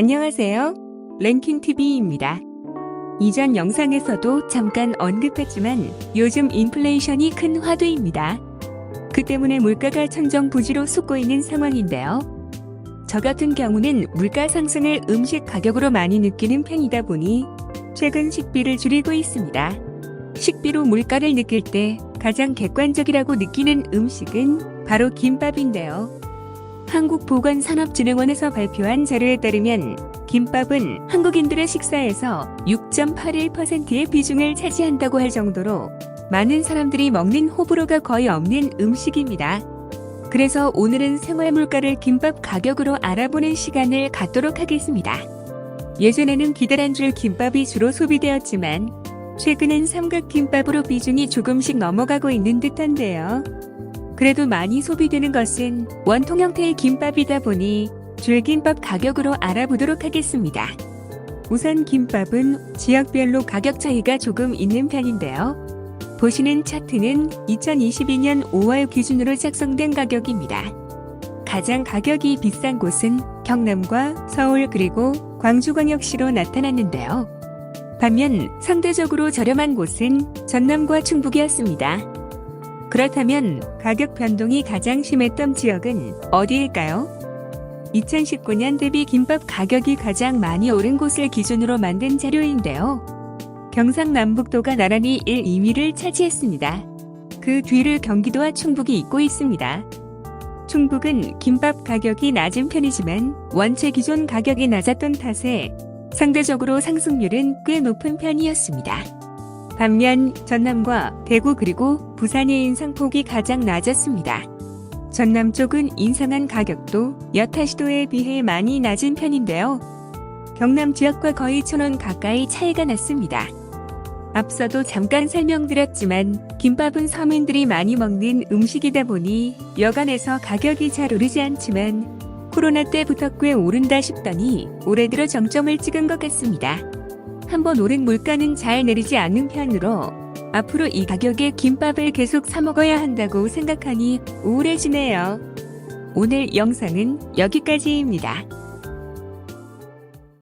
안녕하세요. 랭킹TV입니다. 이전 영상에서도 잠깐 언급했지만 요즘 인플레이션이 큰 화두입니다. 그 때문에 물가가 천정부지로 솟고 있는 상황인데요. 저 같은 경우는 물가 상승을 음식 가격으로 많이 느끼는 편이다 보니 최근 식비를 줄이고 있습니다. 식비로 물가를 느낄 때 가장 객관적이라고 느끼는 음식은 바로 김밥인데요. 한국보건산업진흥원에서 발표한 자료에 따르면 김밥은 한국인들의 식사에서 6.81%의 비중을 차지한다고 할 정도로 많은 사람들이 먹는 호불호가 거의 없는 음식입니다. 그래서 오늘은 생활 물가를 김밥 가격으로 알아보는 시간을 갖도록 하겠습니다. 예전에는 기다란 줄 김밥이 주로 소비되었지만 최근엔 삼각김밥으로 비중이 조금씩 넘어가고 있는 듯한데요. 그래도 많이 소비되는 것은 원통 형태의 김밥이다 보니 줄김밥 가격으로 알아보도록 하겠습니다. 우선 김밥은 지역별로 가격 차이가 조금 있는 편인데요. 보시는 차트는 2022년 5월 기준으로 작성된 가격입니다. 가장 가격이 비싼 곳은 경남과 서울 그리고 광주광역시로 나타났는데요. 반면 상대적으로 저렴한 곳은 전남과 충북이었습니다. 그렇다면 가격 변동이 가장 심했던 지역은 어디일까요? 2019년 대비 김밥 가격이 가장 많이 오른 곳을 기준으로 만든 자료인데요. 경상남북도가 나란히 1, 2위를 차지했습니다. 그 뒤를 경기도와 충북이 잇고 있습니다. 충북은 김밥 가격이 낮은 편이지만 원체 기존 가격이 낮았던 탓에 상대적으로 상승률은 꽤 높은 편이었습니다. 반면 전남과 대구 그리고 부산의 인상폭이 가장 낮았습니다. 전남 쪽은 인상한 가격도 여타 시도에 비해 많이 낮은 편인데요. 경남 지역과 거의 천원 가까이 차이가 났습니다. 앞서도 잠깐 설명드렸지만 김밥은 서민들이 많이 먹는 음식이다 보니 여간에서 가격이 잘 오르지 않지만 코로나 때부터 꽤 오른다 싶더니 올해 들어 정점을 찍은 것 같습니다. 한번 오른 물가는 잘 내리지 않는 편으로 앞으로 이 가격에 김밥을 계속 사 먹어야 한다고 생각하니 우울해지네요. 오늘 영상은 여기까지입니다.